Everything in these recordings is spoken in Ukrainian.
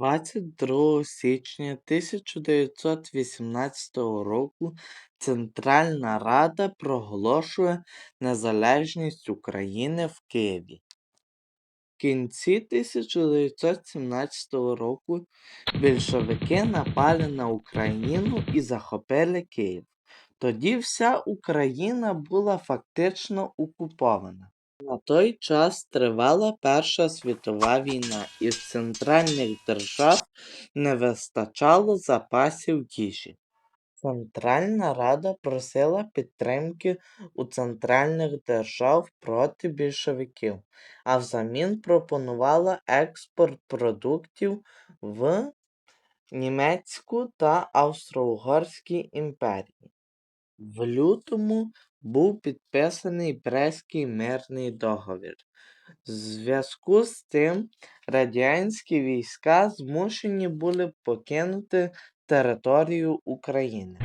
22 січня 1918 року Центральна Рада проголошує незалежність України в Києві. В кінці 1917 року більшовики напали на Україну і захопили Київ. Тоді вся Україна була фактично окупована. На той час тривала Перша світова війна, і в центральних держав не вистачало запасів їжі. Центральна Рада просила підтримки у центральних держав проти більшовиків, а взамін пропонувала експорт продуктів в Німецьку та Австро-Угорські імперії. В лютому був підписаний Брестський мирний договір. В зв'язку з цим радянські війська змушені були покинути територію України.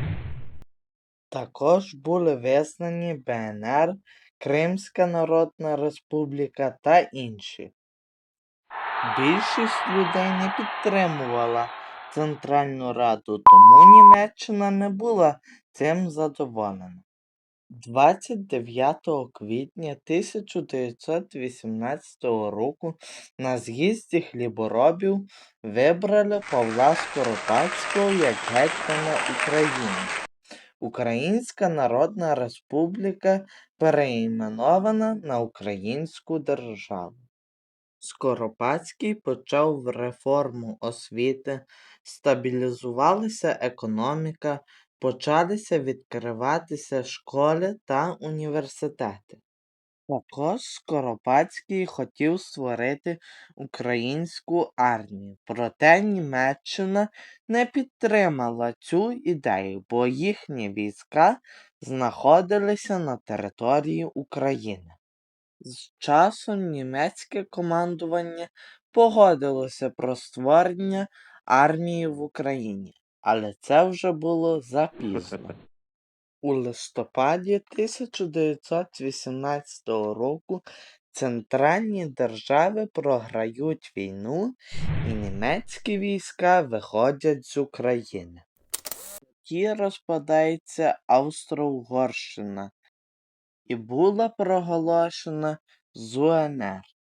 Також були визнані БНР, Кримська Народна Республіка та інші. Більшість людей не підтримувала Центральну Раду, тому Німеччина не була цим задоволена. 29 квітня 1918 року на з'їзді хліборобів вибрали Павла Скоропадського як гетьмана України. Українська Народна Республіка переіменована на Українську державу. Скоропадський почав реформу освіти, стабілізувалася економіка, почалися відкриватися школи та університети. Також Скоропадський хотів створити українську армію, проте Німеччина не підтримала цю ідею, бо їхні війська знаходилися на території України. З часом німецьке командування погодилося про створення армії в Україні, але це вже було запізно. У листопаді 1918 року центральні держави програють війну і німецькі війська виходять з України. Тоді розпадається Австро-Угорщина і була проголошена з УНР.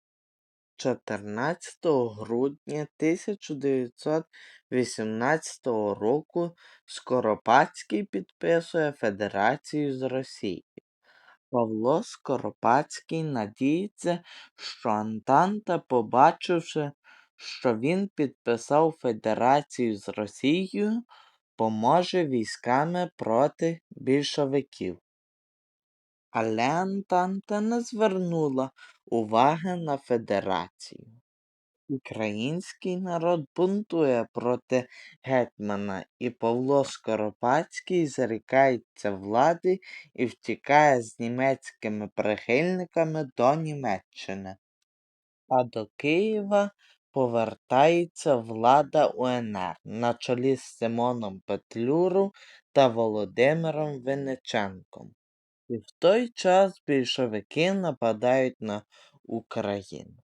14 грудня 1918 року Скоропадський підписує Федерацію з Росією. Павло Скоропадський надіється, що Антанта, побачивши, що він підписав Федерацію з Росією, поможе військами проти більшовиків. Але Антанта не звернула уваги на Федерацію. Український народ бунтує проти гетьмана, і Павло Скоропадський зрікається влади і втікає з німецькими прихильниками до Німеччини. А до Києва повертається влада УНР на чолі з Симоном Петлюру та Володимиром Винниченком. І в той час більшовики нападають на Україну.